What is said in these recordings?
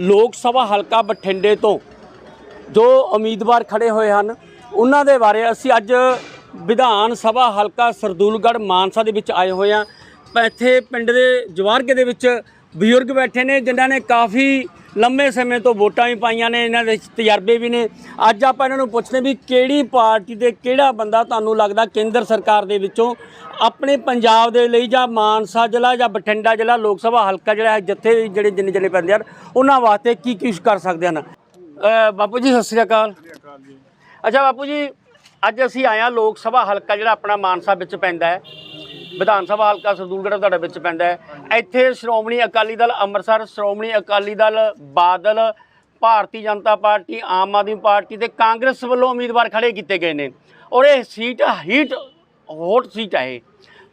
ਲੋਕ ਸਭਾ ਹਲਕਾ ਬਠਿੰਡੇ ਤੋਂ ਜੋ ਉਮੀਦਵਾਰ ਖੜੇ ਹੋਏ ਹਨ, ਉਹਨਾਂ ਦੇ ਬਾਰੇ ਅਸੀਂ ਅੱਜ ਵਿਧਾਨ ਸਭਾ ਹਲਕਾ ਸਰਦੂਲਗੜ੍ਹ ਮਾਨਸਾ ਦੇ ਵਿੱਚ ਆਏ ਹੋਏ ਹਾਂ। ਇੱਥੇ ਪਿੰਡ ਦੇ ਜਵਾਰਗੇ ਦੇ ਵਿੱਚ ਬਜ਼ੁਰਗ ਬੈਠੇ ਨੇ, ਜਿਨ੍ਹਾਂ ਨੇ ਕਾਫੀ ਲੰਮੇ ਸਮੇਂ ਤੋਂ ਵੋਟਾਂ ਵੀ ਪਾਈਆਂ ਨੇ ਇਹਨਾਂ ਦੇ ਤਜਰਬੇ ਵੀ ਨੇ। ਅੱਜ ਆਪਾਂ ਇਹਨਾਂ ਨੂੰ ਪੁੱਛਦੇ ਵੀ ਕਿਹੜੀ ਪਾਰਟੀ ਤੇ ਕਿਹੜਾ ਬੰਦਾ ਤੁਹਾਨੂੰ ਲੱਗਦਾ ਕੇਂਦਰ ਸਰਕਾਰ ਦੇ ਵਿੱਚੋਂ ਆਪਣੇ ਪੰਜਾਬ ਦੇ ਲਈ ਜਾਂ ਮਾਨਸਾ ਜ਼ਿਲ੍ਹਾ ਜਾਂ ਬਠਿੰਡਾ ਜ਼ਿਲ੍ਹਾ ਲੋਕ ਸਭਾ ਹਲਕਾ ਜਿਹੜਾ ਹੈ ਜਿੱਥੇ ਜਿਹੜੇ ਜਿੰਨੇ ਜਿੰਨੇ ਪੈਂਦੇ ਹਨ ਉਹਨਾਂ ਵਾਸਤੇ ਕੀ ਕੀ ਕਰ ਸਕਦੇ ਹਨ? ਬਾਪੂ ਜੀ ਸਤਿ ਸ੍ਰੀ ਅਕਾਲ। ਅੱਛਾ ਬਾਪੂ ਜੀ ਅੱਜ ਅਸੀਂ ਹਾਂ ਲੋਕ ਸਭਾ ਹਲਕਾ ਜਿਹੜਾ ਆਪਣਾ ਮਾਨਸਾ ਵਿੱਚ ਪੈਂਦਾ ਹੈ। ਵਿਧਾਨ ਸਭਾ ਹਲਕਾ ਸਰਦੂਲਗੜ੍ਹ ਤੁਹਾਡੇ ਵਿੱਚ ਪੈਂਦਾ ਹੈ। ਇੱਥੇ ਸ਼੍ਰੋਮਣੀ ਅਕਾਲੀ ਦਲ ਅੰਮ੍ਰਿਤਸਰ ਸ਼੍ਰੋਮਣੀ ਅਕਾਲੀ ਦਲ ਬਾਦਲ ਭਾਰਤੀ ਜਨਤਾ ਪਾਰਟੀ ਆਮ ਆਦਮੀ ਪਾਰਟੀ ਤੇ ਕਾਂਗਰਸ ਵੱਲੋਂ ਉਮੀਦਵਾਰ ਖੜੇ ਕੀਤੇ ਗਏ ਨੇ। ਔਰ ਇਹ ਸੀਟ ਹੀਟ ਹੌਟ ਸੀਟ ਹੈ ਇਹ।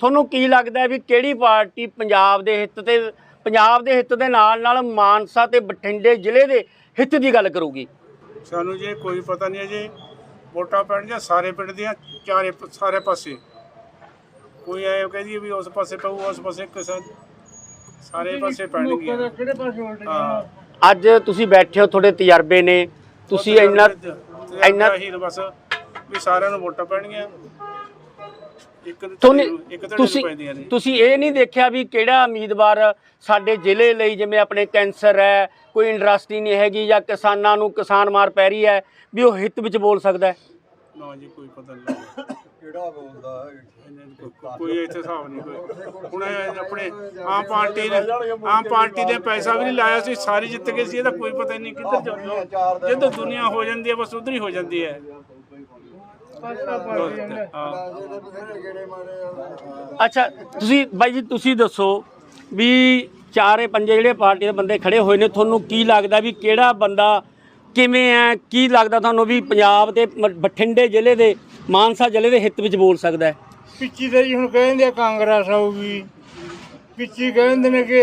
ਤੁਹਾਨੂੰ ਕੀ ਲੱਗਦਾ ਹੈ ਵੀ ਕਿਹੜੀ ਪਾਰਟੀ ਪੰਜਾਬ ਦੇ ਹਿੱਤ ਤੇ ਪੰਜਾਬ ਦੇ ਹਿੱਤ ਦੇ ਨਾਲ ਨਾਲ ਮਾਨਸਾ ਤੇ ਬਠਿੰਡੇ ਜ਼ਿਲ੍ਹੇ ਦੇ ਹਿੱਤ ਦੀ ਗੱਲ ਕਰੂਗੀ? ਸਾਨੂੰ ਜੇ ਕੋਈ ਪਤਾ ਨਹੀਂ ਹੈ ਜੀ ਵੋਟਾਂ ਪੈਣਗੀਆਂ ਸਾਰੇ ਪਿੰਡ ਦੀਆਂ ਚਾਰੇ ਸਾਰੇ ਪਾਸੇ। ਕੋਈ ਐ ਕਹਿੰਦੀ ਵੀ ਉਸ ਪਾਸੇ ਪਊ ਉਸ ਪਾਸੇ ਕਿਸੇ ਸਾਰੇ ਪਾਸੇ ਪੈਣਗੀਆਂ। ਕਿਹੜੇ ਪਾਸੇ ਹਾਂ। ਅੱਜ ਤੁਸੀਂ ਬੈਠੇ ਹੋ ਤੁਹਾਡੇ ਤਜਰਬੇ ਨੇ। ਤੁਸੀਂ ਇੰਨਾ ਇੰਨਾ ਹੀ ਬਸ ਵੀ ਸਾਰਿਆਂ ਨੂੰ ਵੋਟਾਂ ਪੈਣਗੀਆਂ। ਤੁਸੀਂ ਤੁਸੀਂ ਇਹ ਨਹੀਂ ਦੇਖਿਆ ਵੀ ਕਿਹੜਾ ਉਮੀਦਵਾਰ ਸਾਡੇ ਜ਼ਿਲ੍ਹੇ ਲਈ ਜਿਵੇਂ ਆਪਣੇ ਕੈਂਸਰ ਹੈ ਕੋਈ ਇੰਡਸਟਰੀ ਨਹੀਂ ਹੈਗੀ ਜਾਂ ਕਿਸਾਨਾਂ ਨੂੰ ਕਿਸਾਨ ਮਾਰ ਪੈ ਰਹੀ ਹੈ ਵੀ ਉਹ ਹਿੱਤ ਵਿੱਚ ਬੋਲ ਸਕਦਾ ਹੈ? ਨਾ ਜੀ ਕੋਈ ਪਤਾ ਨਹੀਂ। ਕਿਹੜਾ ਬੋਲਦਾ ਕੋਈ- ਇੱਥੇ ਹਿਸਾਬ ਨਹੀਂ ਕੋਈ। ਹੁਣ ਇਹ ਆਪਣੇ ਆਮ ਪਾਰਟੀ ਨੇ ਆਮ ਪਾਰਟੀ ਨੇ ਪੈਸਾ ਵੀ ਨਹੀਂ ਲਾਇਆ ਸੀ ਸਾਰੀ ਜਿੱਤ ਗਏ ਸੀ ਇਹਦਾ ਕੋਈ ਪਤਾ ਹੀ ਨਹੀਂ ਕਿੱਧਰ ਚੱਲ ਜਦੋਂ ਦੁਨੀਆ ਹੋ ਜਾਂਦੀ ਹੈ ਬਸ ਉਧਰ ਹੀ ਹੋ ਜਾਂਦੀ ਹੈ। ਅੱਛਾ ਤੁਸੀਂ ਬਾਈ ਜੀ ਤੁਸੀਂ ਦੱਸੋ ਵੀ ਚਾਰੇ ਪੰਜੇ ਜਿਹੜੇ ਪਾਰਟੀ ਦੇ ਬੰਦੇ ਖੜੇ ਹੋਏ ਨੇ ਤੁਹਾਨੂੰ ਕੀ ਲੱਗਦਾ ਵੀ ਕਿਹੜਾ ਬੰਦਾ ਕਿਵੇਂ ਹੈ? ਕੀ ਲੱਗਦਾ ਤੁਹਾਨੂੰ ਵੀ ਪੰਜਾਬ ਦੇ ਬਠਿੰਡੇ ਜ਼ਿਲ੍ਹੇ ਦੇ ਮਾਨਸਾ ਜ਼ਿਲ੍ਹੇ ਦੇ ਹਿੱਤ ਵਿੱਚ ਬੋਲ ਸਕਦਾ ਹੈ। ਪਿੱਛੀ ਤੇ ਜੀ ਹੁਣ ਕਹਿੰਦੇ ਆ ਕਾਂਗਰਸ ਆਊਗੀ। ਪਿੱਛੀ ਕਹਿੰਦੇ ਨੇ ਕਿ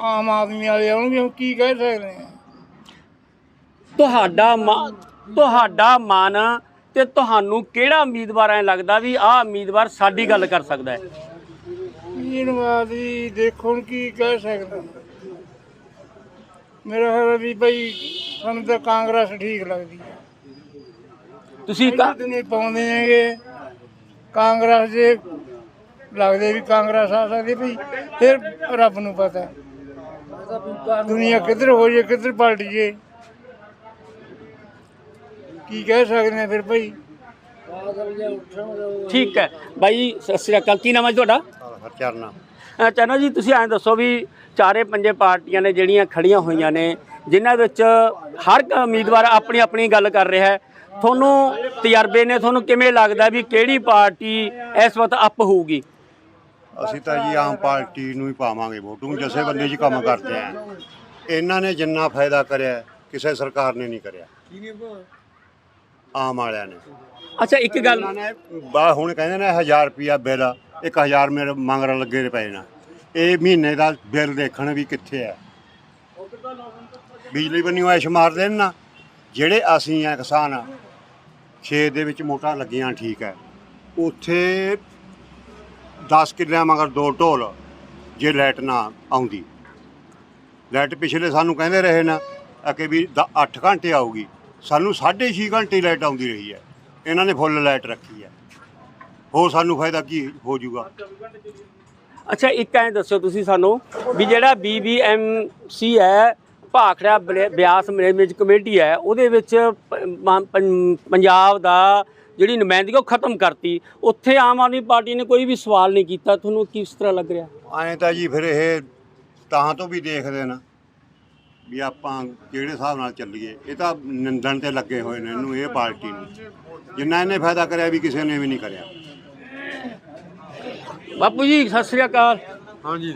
ਆਮ ਆਦਮੀ ਵਾਲੇ ਆਉਣਗੇ ਹੁਣ ਕੀ ਕਹਿ ਸਕਦੇ ਆ? ਤੁਹਾਡਾ ਮਾ- ਤੁਹਾਡਾ ਮਨ ਤੇ ਤੁਹਾਨੂੰ ਕਿਹੜਾ ਉਮੀਦਵਾਰ ਐ ਲੱਗਦਾ ਵੀ ਆਹ ਉਮੀਦਵਾਰ ਸਾਡੀ ਗੱਲ ਕਰ ਸਕਦਾ ਹੈ? ਬਾਅਦ ਵੀ ਦੇਖੋ ਹੁਣ ਕੀ ਕਹਿ ਸਕਦੇ ਮੇਰਾ ਖਿਆਲ ਹੈ ਵੀ ਭਾਈ ਸਾਨੂੰ ਤਾਂ ਕਾਂਗਰਸ ਠੀਕ ਲੱਗਦੀ ਹੈ ਤੁਸੀਂ ਕਾ- ਪਹਿਲੇ ਦਿਨ ਹੀ ਪਾਉਂਦੇ ਹੈਗੇ। ਕਾਂਗਰਸ ਦੇ ਲੱਗਦੇ ਵੀ ਕਾਂਗਰਸ ਆ ਸਕਦੀ ਵੀ ਫਿਰ ਰੱਬ ਨੂੰ ਪਤਾ। ਦੁਨੀਆ ਕਿੱਧਰ ਹੋ ਜੇ ਕਿੱਧਰ ਪਲਟ ਜੇ। ਕੀ ਕਹਿ ਸਕਦੇ ਆ ਫਿਰ ਭਾਈ? ਠੀਕ ਹੈ। ਬਾਈ ਸਤਿ ਸ੍ਰੀ ਅਕਾਲ। ਕੀ ਨਾਮ ਹੈ ਜੀ ਤੁਹਾਡਾ? ਹਰਚਰਨਾ। ਅ, ਚੰਨਾ ਜੀ ਤੁਸੀਂ ਐਂ ਦੱਸੋ ਵੀ ਚਾਰੇ ਪੰਜੇ ਪਾਰਟੀਆਂ ਨੇ ਜਿਹੜੀਆਂ ਖੜੀਆਂ ਹੋਈਆਂ ਨੇ ਜਿਨ੍ਹਾਂ ਵਿੱਚ ਹਰ ਇੱਕ ਉਮੀਦਵਾਰ ਆਪਣੀ ਆਪਣੀ ਗੱਲ ਕਰ ਰਿਹਾ ਹੈ। ਤੁਹਾਨੂੰ ਤਜਰਬੇ ਨੇ ਤੁਹਾਨੂੰ ਕਿਵੇਂ ਲੱਗਦਾ ਵੀ ਕਿਹੜੀ ਪਾਰਟੀ ਇਸ ਵਕਤ ਅਪ ਹੋਊਗੀ? ਅਸੀਂ ਤਾਂ ਜੀ ਆਮ ਪਾਰਟੀ ਨੂੰ ਹੀ ਪਾਵਾਂਗੇ ਵੋਟ ਜਸੇ ਬੰਦੇ ਜੀ ਕੰਮ ਕਰਦੇ ਆ। ਇਹਨਾਂ ਨੇ ਜਿੰਨਾ ਫਾਇਦਾ ਕਰਿਆ ਕਿਸੇ ਸਰਕਾਰ ਨੇ ਨਹੀਂ ਕਰਿਆ। ਆਮ ਵਾਲਿਆਂ ਨੇ। ਅੱਛਾ ਇੱਕ ਗੱਲ ਇਹਨਾਂ ਨੇ ਬਾ ਹੁਣ ਕਹਿੰਦੇ ਨੇ 1000 ਰੁਪਿਆ ਬਿੱਲ 1000 ਮੇਰੇ ਮੰਗਰ ਲੱਗੇ ਪਏ ਨਾ। ਇਹ ਮਹੀਨੇ ਦਾ ਬਿੱਲ ਦੇਖਣ ਵੀ ਕਿੱਥੇ ਹੈ ਬਿਜਲੀ ਬੰਨਿਓ ਐਸ਼ ਮਾਰ ਦੇਣ ਨਾ। ਜਿਹੜੇ ਅਸੀਂ ਆ ਕਿਸਾਨ ਖੇਤ ਦੇ ਵਿੱਚ ਮੋਟਰਾਂ ਲੱਗੀਆਂ, ਠੀਕ ਹੈ। ਉੱਥੇ 10 ਕਿੱਲਿਆਂ ਮਗਰ ਦੋ ਢੋਲ, ਜੇ ਲਾਈਟ ਨਾ ਆਉਂਦੀ। ਲਾਈਟ ਪਿਛਲੇ ਸਾਨੂੰ ਕਹਿੰਦੇ ਰਹੇ ਨਾ ਕਿ ਵੀ 8 ਘੰਟੇ ਆਊਗੀ। ਸਾਨੂੰ 6.5 ਘੰਟੇ ਲਾਈਟ ਆਉਂਦੀ ਰਹੀ ਹੈ। ਇਹਨਾਂ ਨੇ ਫੁੱਲ ਲਾਈਟ ਰੱਖੀ ਹੈ। ਹੋਰ ਸਾਨੂੰ ਫਾਇਦਾ ਕੀ ਹੋ ਜਾਊਗਾ? ਅੱਛਾ, ਇੱਕ ਐਂ ਦੱਸੋ ਤੁਸੀਂ ਸਾਨੂੰ ਵੀ ਜਿਹੜਾ ਬੀਬੀਐਮਸੀ ਹੈ ਭਾਖੜਾ ਬਿਆਸ ਮੈਨੇਜਮੈਂਟ ਕਮੇਟੀ ਹੈ ਉਹਦੇ ਵਿੱਚ ਪੰਜਾਬ ਦਾ ਜਿਹੜੀ ਨੁਮਾਇੰਦਗੀ ਉਹ ਖਤਮ ਕਰਤੀ। ਉੱਥੇ ਆਮ ਆਦਮੀ ਪਾਰਟੀ ਨੇ ਕੋਈ ਵੀ ਸਵਾਲ ਨਹੀਂ ਕੀਤਾ। ਤੁਹਾਨੂੰ ਕਿਸ ਤਰ੍ਹਾਂ ਲੱਗ ਰਿਹਾ? ਐਂ ਤਾਂ ਜੀ ਫਿਰ ਇਹ ਤਾਂ ਤੋਂ ਵੀ ਦੇਖਦੇ ਨਾ ਵੀ ਆਪਾਂ ਕਿਹੜੇ ਹਿਸਾਬ ਨਾਲ ਚੱਲੀਏ। ਇਹ ਤਾਂ ਨਿੰਦਣ ਤੇ ਲੱਗੇ ਹੋਏ ਨੇ ਇਹਨੂੰ ਇਹ ਪਾਰਟੀ ਨੂੰ। ਜਿੰਨਾ ਇਹਨੇ ਫਾਇਦਾ ਕਰਿਆ ਵੀ ਕਿਸੇ ਨੇ ਵੀ ਨਹੀਂ ਕਰਿਆ। ਬਾਪੂ ਜੀ ਸਤਿ ਸ੍ਰੀ ਅਕਾਲ। ਹਾਂਜੀ।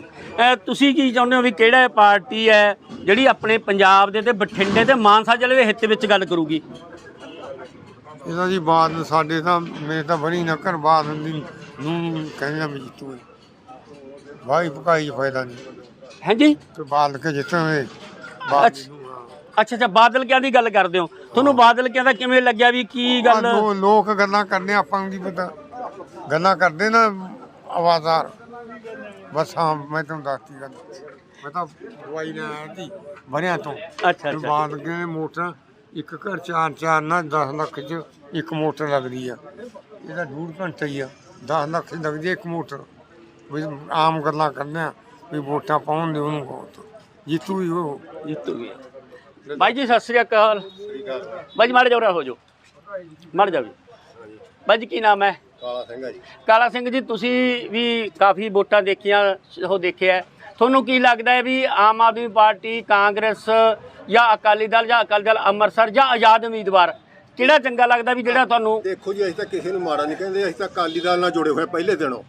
ਤੁਸੀਂ ਕੀ ਚਾਹੁੰਦੇ ਹੋ ਵੀ ਕਿਹੜਾ ਪਾਰਟੀ ਹੈ? ਜਿਹੜੀ ਆਪਣੇ ਪੰਜਾਬ ਦੇ ਤੇ ਬਠਿੰਡੇ ਤੇ ਮਾਨਸਾ ਜ਼ਿਲ੍ਹੇ ਦੇ ਹਿੱਤ ਵਿੱਚ ਗੱਲ ਕਰੂਗੀ। ਇਹਦਾ ਜੀ ਬਾਤ ਸਾਡੇ ਤਾਂ ਮੇਰੇ ਤਾਂ ਬਣੀ ਨਾ ਕਰ ਬਾਤ ਦੀ ਨੂੰ ਕਹਿੰਦਾ ਵੀ ਜਿੱਤੂ ਭਾਈ ਭਕਾਈ 'ਚ ਫਾਇਦਾ ਨਹੀਂ। ਹਾਂਜੀ ਤੇ ਬਾਲ ਕੇ ਜਿੱਤਾਂਗੇ ਬਾਤ ਅੱਛਾ ਅੱਛਾ ਅੱਛਾ ਬਾਦਲ ਕਿਆਂ ਦੀ ਗੱਲ ਕਰਦੇ ਹੋ। ਤੁਹਾਨੂੰ ਬਾਦਲ ਕਿਆਂ ਦਾ ਕਿਵੇਂ ਲੱਗਿਆ ਵੀ ਕੀ ਗੱਲ? ਲੋ- ਲੋਕ ਗੱਲਾਂ ਕਰਦੇ ਆ, ਆਪਾਂ ਨੂੰ ਕੀ ਪਤਾ। ਗੱਲਾਂ ਕਰਦੇ ਨਾ ਆਵਾਜ਼ਾਰ ਬਸ ਹਾਂ ਮੈਂ ਤੁਹਾਨੂੰ ਦੱਸਤੀ ਗੱਲ। ਮੈਂ ਤਾਂ ਦਵਾਈ ਲੈਣ ਆਇਆ ਸੀ ਬਰਿਆਂ ਤੋਂ। ਅੱਛਾ ਅੱਛਾ ਬਾਅਦ ਗਏ ਮੋਟਰ ਇੱਕ ਘਰ ਚਾਰ ਚਾਰ ਨਾ 10 ਲੱਖ ਚ ਇੱਕ ਮੋਟਰ ਲੱਗਦੀ ਆ। ਇਹਦਾ ਡੂਢ ਘੰਟਾ ਹੀ ਆ। 10 ਲੱਖ ਚ ਲੱਗਦੀ ਆ ਇੱਕ ਮੋਟਰ। ਵੀ ਆਮ ਗੱਲਾਂ ਕਰਦੇ ਆ ਵੀ ਵੋਟਾਂ ਪਾਉਣ ਦੇ ਉਹਨੂੰ ਬਹੁਤ। ਜੀਤੂ ਹੀ ਉਹ। ਜਿੱਤੂ ਗਿਆ ਬਾਈ ਜੀ ਸਤਿ ਸ੍ਰੀ ਅਕਾਲ। ਬਾਈ ਜੀ ਮਾੜੇ ਜੋਰਾ ਹੋ ਜਾਓ। ਮੜ ਜਾਓ। ਜੀ ਬਾਈ ਜੀ ਕੀ ਨਾਮ ਹੈ? ਕਾਲਾ ਸਿੰਘ ਆ ਜੀ। ਕਾਲਾ ਸਿੰਘ ਜੀ ਤੁਸੀਂ ਵੀ ਕਾਫੀ ਵੋਟਾਂ ਦੇਖੀਆਂ ਉਹ ਦੇਖਿਆ। ਹੈ। ਤੁਹਾਨੂੰ ਕੀ ਲੱਗਦਾ ਹੈ ਵੀ ਆਮ ਆਦਮੀ ਪਾਰਟੀ ਕਾਂਗਰਸ ਜਾਂ ਅਕਾਲੀ ਦਲ ਜਾਂ ਅਕਾਲੀ ਦਲ ਅੰਮ੍ਰਿਤਸਰ ਜਾਂ ਆਜ਼ਾਦ ਉਮੀਦਵਾਰ ਕਿਹੜਾ ਚੰਗਾ ਲੱਗਦਾ ਵੀ ਜਿਹੜਾ ਤੁਹਾਨੂੰ ਦੇਖੋ ਜੀ ਅਸੀਂ ਤਾਂ ਕਿਸੇ ਨੂੰ ਮਾੜਾ ਨਹੀਂ ਕਹਿੰਦੇ ਅਸੀਂ ਤਾਂ ਅਕਾਲੀ ਦਲ ਨਾਲ ਜੁੜੇ ਹੋਏ ਪਹਿਲੇ ਦਿਨੋਂ।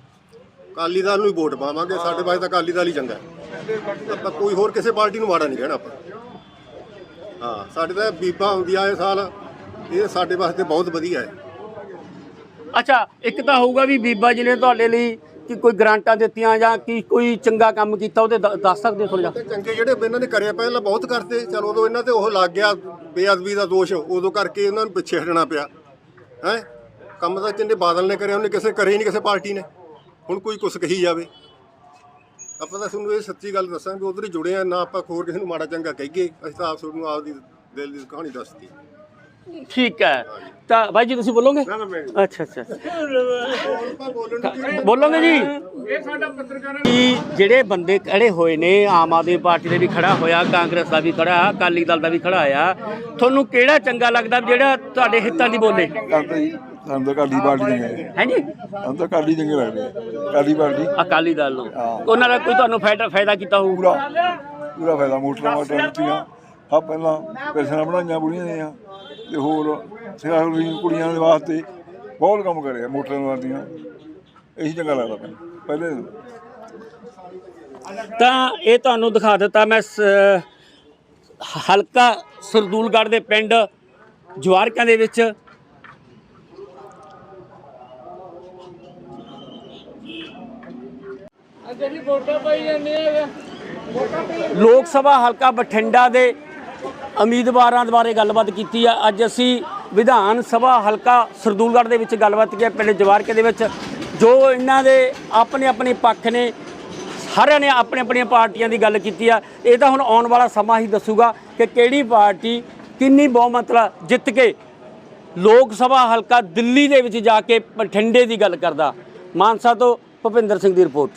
ਅਕਾਲੀ ਦਲ ਨੂੰ ਹੀ ਵੋਟ ਪਾਵਾਂਗੇ ਸਾਡੇ ਵਾਸਤੇ ਤਾਂ ਅਕਾਲੀ ਦਲ ਹੀ ਚੰਗਾ। ਆਪਾਂ ਕੋਈ ਹੋਰ ਕਿਸੇ ਪਾਰਟੀ ਨੂੰ ਮਾੜਾ ਨਹੀਂ ਕਹਿਣਾ ਆਪਾਂ। ਹਾਂ ਸਾਡੇ ਤਾਂ ਬੀਬਾ ਹੁੰਦੀ ਆਏ ਸਾਲ ਇਹ ਸਾਡੇ ਵਾਸਤੇ ਬਹੁਤ ਵਧੀਆ ਹੈ। ਅੱਛਾ ਇੱਕ ਤਾਂ ਹੋਊਗਾ ਵੀ ਬੀਬਾ ਜੀ ਨੇ ਤੁਹਾਡੇ ਲਈ ਕਿ ਕੋਈ ਗ੍ਰਾਂਟਾਂ ਦਿੱਤੀਆਂ ਜਾਂ ਕੀ ਕੋਈ ਚੰਗਾ ਕੰਮ ਕੀਤਾ, ਉਹਦੇ ਦ- ਦੱਸ ਸਕਦੇ ਹੋ ਥੋੜਾ ਜਿਹਾ? ਤੇ ਚੰਗੇ ਜਿਹੜੇ ਇਹਨਾਂ ਨੇ ਕਰਿਆ, ਪਹਿਲਾਂ ਬਹੁਤ ਕਰਤੇ ਚਲ ਉਦੋਂ ਇਹਨਾਂ ਤੇ ਉਹ ਲੱਗ ਗਿਆ, ਬੇਅਦਬੀ ਦਾ ਦੋਸ਼, ਉਦੋਂ ਕਰਕੇ ਇਹਨਾਂ ਨੂੰ ਪਿੱਛੇ ਹਟਣਾ ਪਿਆ। ਹੈ? ਕੰਮ ਤਾਂ ਜਿੰਨੇ ਬਾਦਲ ਨੇ ਕਰਿਆ ਉਹਨੇ ਕਿਸੇ ਕਰੇ ਹੀ ਨਹੀਂ, ਕਿਸੇ ਪਾਰਟੀ ਨੇ। ਹੁਣ ਕੋਈ ਕੁਛ ਕਹੀ ਜਾਵੇ। ਆਪਾਂ ਤਾਂ ਤੁਹਾਨੂੰ ਇਹ ਸੱਚੀ ਗੱਲ ਦੱਸਾਂਗੇ, ਉਧਰ ਹੀ ਜੁੜੇ ਆ, ਨਾ ਆਪਾਂ ਹੋਰ ਕਿਸੇ ਨੂੰ ਮਾੜਾ ਚੰਗਾ ਕਹੀਏ, ਅਸੀਂ ਤਾਂ ਆਪ ਤੁਹਾਨੂੰ ਆਪਦੀ ਦਿਲ ਦੀ ਕਹਾਣੀ ਦੱਸਦੀ ਠੀਕ ਹੈ। ਤਾਂ ਬਾਈ ਜੀ ਤੁਸੀਂ ਬੋਲੋਗੇ? ਅੱਛਾ ਅੱਛਾ ਬੋਲੋਗੇ ਜੀ? ਇਹ ਸਾਡਾ ਪੱਤਰਕਾਰ ਕਿ ਜਿਹੜੇ ਬੰਦੇ ਖੜੇ ਹੋਏ ਨੇ ਆਮ ਆਦਮੀ ਪਾਰਟੀ ਦੇ ਵੀ ਖੜਾ ਹੋਇਆ ਕਾਂਗਰਸ ਦਾ ਵੀ ਖੜਾ ਅਕਾਲੀ ਦਲ ਦਾ ਵੀ ਖੜਾ ਆ ਤੁਹਾਨੂੰ ਕਿਹੜਾ ਚੰਗਾ ਲੱਗਦਾ ਜਿਹੜਾ ਤੁਹਾਡੇ ਹਿੱਤਾਂ ਦੀ ਬੋਲੇ? ਸਾਨੂੰ ਤਾਂ ਕਾਲੀ ਪਾਰਟੀ ਚੰਗੇ ਹੈ ਜੀ? ਸਾਨੂੰ ਤਾਂ ਕਾਲੀ ਚੰਗੇ ਲੱਗਦੇ ਕਾਲੀ ਪਾਰਟੀ? ਅਕਾਲੀ ਦਲ ਨੂੰ। ਉਹਨਾਂ ਦਾ ਕੋਈ ਤੁਹਾਨੂੰ ਫਾਇਦਾ ਫਾਇਦਾ ਕੀਤਾ ਹੋਊ? ਪੂਰਾ। ਪੂਰਾ ਫਾਇਦਾ ਮੋਟਰਾਂ ਵਾਟਾਂ ਦਿੱਤੀਆਂ। ਆ ਪਹਿਲਾਂ ਪੈਸਾ ਬਣਾਈਆਂ ਬੁੜੀਆਂ ਦੀਆਂ ਤੇ ਹੋਰ ਸਿਆਸੀ ਕੁੜੀਆਂ ਦੇ ਵਾਸਤੇ ਬਹੁਤ ਕੰਮ ਕਰਿਆ, ਮੋਟਰਾਂ ਵਾਦੀਆਂ ਇਹੀ ਚੰਗਾ ਲੱਗਦਾ ਮੈਨੂੰ, ਪਹਿਲੇ ਤਾਂ ਇਹ ਤੁਹਾਨੂੰ ਦਿਖਾ ਦਿੱਤਾ ਮੈਂ ਸ- ਹਲਕਾ ਸਰਦੂਲਗੜ੍ਹ ਦੇ ਪਿੰਡ ਜਵਾਰਕਾਂ ਦੇ ਵਿੱਚ। ਲੋਕ ਸਭਾ ਹਲਕਾ ਬਠਿੰਡਾ ਦੇ ਉਮੀਦਵਾਰਾਂ ਦੇ ਬਾਰੇ ਗੱਲਬਾਤ ਕੀਤੀ ਆ। ਅੱਜ ਅਸੀਂ ਵਿਧਾਨ ਸਭਾ ਹਲਕਾ ਸਰਦੂਲਗੜ੍ਹ ਦੇ ਵਿੱਚ ਗੱਲਬਾਤ ਕੀਤੀ ਹੈ ਪਿੰਡ ਜਵਾਰਕੇ ਦੇ ਵਿੱਚ। ਜੋ ਇਹਨਾਂ ਦੇ ਆਪਣੇ ਆਪਣੇ ਪੱਖ ਨੇ, ਸਾਰਿਆਂ ਨੇ ਆਪਣੇ ਆਪਣੀਆਂ ਪਾਰਟੀਆਂ ਦੀ ਗੱਲ ਕੀਤੀ ਆ। ਇਹ ਤਾਂ ਹੁਣ ਆਉਣ ਵਾਲਾ ਸਮਾਂ ਹੀ ਦੱਸੂਗਾ ਕਿ ਕਿਹੜੀ ਪਾਰਟੀ ਕਿੰਨੀ ਬਹੁਮਤ ਜਿੱਤ ਕੇ ਲੋਕ ਸਭਾ ਹਲਕਾ ਦਿੱਲੀ ਦੇ ਵਿੱਚ ਜਾ ਕੇ ਬਠਿੰਡੇ ਦੀ ਗੱਲ ਕਰਦਾ। ਮਾਨਸਾ ਤੋਂ ਭੁਪਿੰਦਰ ਸਿੰਘ ਦੀ ਰਿਪੋਰਟ।